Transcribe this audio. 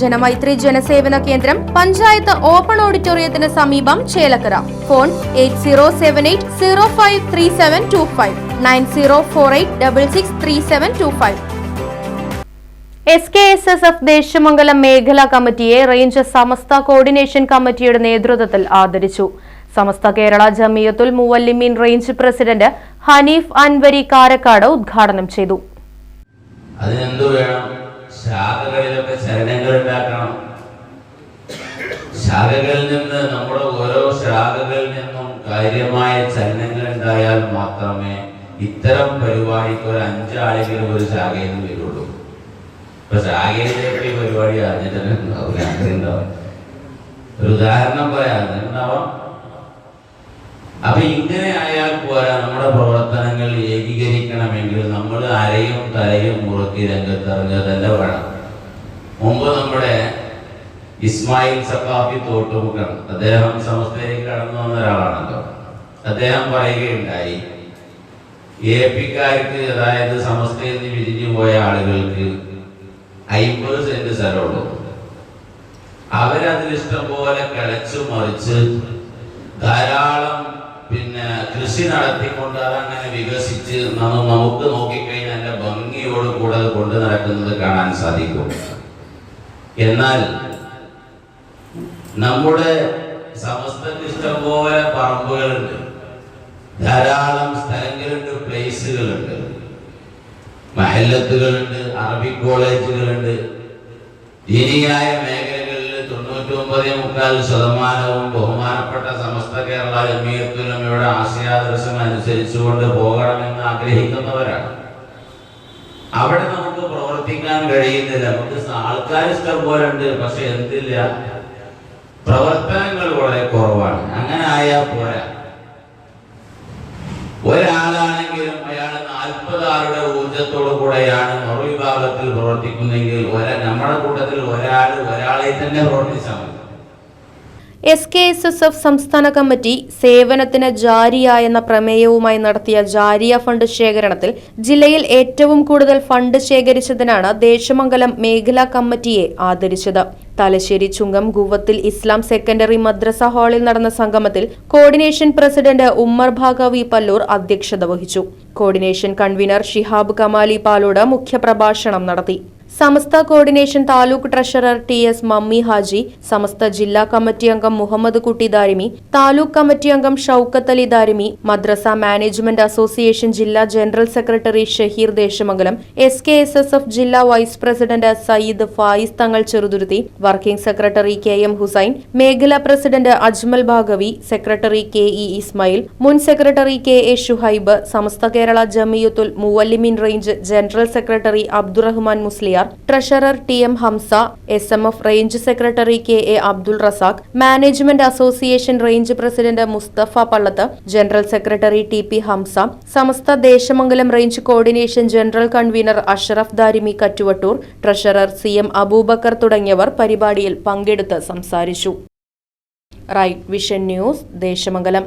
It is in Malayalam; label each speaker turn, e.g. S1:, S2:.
S1: ജനമൈത്രി ജനസേവന കേന്ദ്രം പഞ്ചായത്ത് ഓപ്പൺ ഓഡിറ്റോറിയത്തിന് സമീപം Chelakkara. Phone eight zero seven eight zero five three seven two five nine zero four eight double six three seven two five. S K S S F Desamangalam മേഖലാ കമ്മിറ്റിയെ റേഞ്ച് സമസ്ത കോർഡിനേഷൻ കമ്മിറ്റിയുടെ നേതൃത്വത്തിൽ ആദരിച്ചു. സമസ്ത കേരള ജമിയത്തുൽ മുവല്ലിമീൻ റേഞ്ച് പ്രസിഡന്റ് ഹനീഫ് അൻവരി കാരക്കാട് ഉദ്ഘാടനം ചെയ്തു.
S2: അതിനെന്തു വേണം? ശാഖകളിലൊക്കെ ചലനങ്ങൾ ഉണ്ടാക്കണം. ശാഖകളിൽ നിന്ന് നമ്മുടെ ഓരോ ശാഖകളിൽ നിന്നും കാര്യമായ ചലനങ്ങൾ ഉണ്ടായാൽ മാത്രമേ ഇത്തരം പരിപാടിക്ക് ഒരു അഞ്ചാളെങ്കിലും ഒരു ശാഖയിൽ നിന്ന് വരുള്ളൂ. ഇപ്പൊ ശാഖയിലേക്ക് പരിപാടി ഉണ്ടാവും ഒരു ഉദാഹരണം പറയാം അതുണ്ടാവാം അപ്പൊ ഇങ്ങനെ ആയാൽ പോരാ നമ്മുടെ പ്രവർത്തനങ്ങൾ ഏകീകരിക്കണമെങ്കിൽ നമ്മൾ തലയും മുറുക്കി തന്നെ വേണം. മുമ്പ് നമ്മുടെ ഇസ്മായിൽ സഖാഫി തോട്ടുമുഖൻ അദ്ദേഹം സമസ്തയിലേക്ക് കടന്നു വന്ന ഒരാളാണല്ലോ. അദ്ദേഹം പറയുകയുണ്ടായി എ പിക്കാർക്ക് അതായത് സമസ്തയിൽ നിന്ന് വിരിഞ്ഞു പോയ ആളുകൾക്ക് അയിമ്പത് സെന്റ് സ്ഥലമുള്ളൂ. അവരതിൽ ഇഷ്ടം പോലെ കിളച്ചു മറിച്ച് ധാരാളം പിന്നെ കൃഷി നടത്തിക്കൊണ്ട് അതങ്ങനെ വികസിച്ച് നമുക്ക് നോക്കിക്കഴിഞ്ഞാൽ കൂടെ കൊണ്ടു നടക്കുന്നത് കാണാൻ സാധിക്കും. എന്നാൽ നമ്മുടെ സമസ്തക്ക് ഇഷ്ടംപോലെ പറമ്പുകളുണ്ട്. ധാരാളം സ്ഥലങ്ങളുണ്ട് പ്ലേസുകളുണ്ട്. മഹല്ലത്തുകളുണ്ട് അറബി കോളേജുകളുണ്ട്. ദീനിയായ മേഖലകളിൽ തൊണ്ണൂറ്റി ഒമ്പത് മുക്കാൽ ശതമാനവും ബഹുമാനപ്പെട്ട സമസ്ത കേരള ജമീയത്തുലമയുടെ ആശയാദർശം അനുസരിച്ചുകൊണ്ട് പോകണമെന്ന് ആഗ്രഹിക്കുന്നവരാണ്. അവിടെ നമുക്ക് പ്രവർത്തിക്കാൻ കഴിയുന്നില്ല. നമുക്ക് ആൾക്കാർ ഇഷ്ടം പോലെ ഉണ്ട് പക്ഷെ എന്തില്ല? പ്രവർത്തനങ്ങൾ വളരെ കുറവാണ്. അങ്ങനെ ആയാൽ പോരാ. ഒരാളാണെങ്കിലും അയാൾ നാൽപ്പത് ആളുടെ ഊർജത്തോടു കൂടെയാണ് മറുവിഭാഗത്തിൽ പ്രവർത്തിക്കുന്നെങ്കിൽ നമ്മുടെ കൂട്ടത്തിൽ ഒരാൾ ഒരാളെ തന്നെ പ്രവർത്തിച്ചാൽ മതി.
S1: S K S S F സംസ്ഥാന കമ്മിറ്റി സേവനത്തിന് ജാരിയ എന്ന പ്രമേയവുമായി നടത്തിയ ജാരിയ ഫണ്ട് ശേഖരണത്തിൽ ജില്ലയിൽ ഏറ്റവും കൂടുതൽ ഫണ്ട് ശേഖരിച്ചതിനാണ് ദേശമംഗലം മേഖലാ കമ്മിറ്റിയെ ആദരിച്ചത്. തലശ്ശേരി ചുങ്കം ഗുവത്തിൽ ഇസ്ലാം സെക്കൻഡറി മദ്രസ ഹാളിൽ നടന്ന സംഗമത്തിൽ കോർഡിനേഷൻ പ്രസിഡന്റ് ഉമ്മർ ഭാഗവി പല്ലൂർ അധ്യക്ഷത വഹിച്ചു. കോർഡിനേഷൻ കൺവീനർ ഷിഹാബ് കമാലി പാലോട് മുഖ്യപ്രഭാഷണം നടത്തി. Samastha coordination taluk treasurer T S Mammi Haji Samastha ജില്ലാ കമ്മിറ്റി അംഗം മുഹമ്മദ് കുട്ടി ദാരിമി താലൂക്ക് കമ്മിറ്റി അംഗം ഷൌക്കത്ത് അലി ദാരിമി മദ്രസ മാനേജ്മെന്റ് അസോസിയേഷൻ ജില്ലാ general secretary Shaheer Desamangalam S K S S F ജില്ലാ vice president Sayyid Fayis Thangal Cheruthuruthy working secretary K M Hussain മേഖലാ president Ajmal Bhagavi secretary K E Ismail മുൻ secretary K A Shuhaib Samastha Kerala Jamiyyathul Muallimeen range general secretary Abdurahman treasurer T M Hamsa S M F range secretary K A Abdul Razak management association range president Musthafa Pallath general secretary T P Hamsa Samastha Desamangalam range coordination general convener Asharaf Darimi Kattuvattoor treasurer C M Aboobacker തുടങ്ങിയവർ പരിപാടിയിൽ പങ്കെടുത്ത് സംസാരിച്ചു. Right vision news Desamangalam.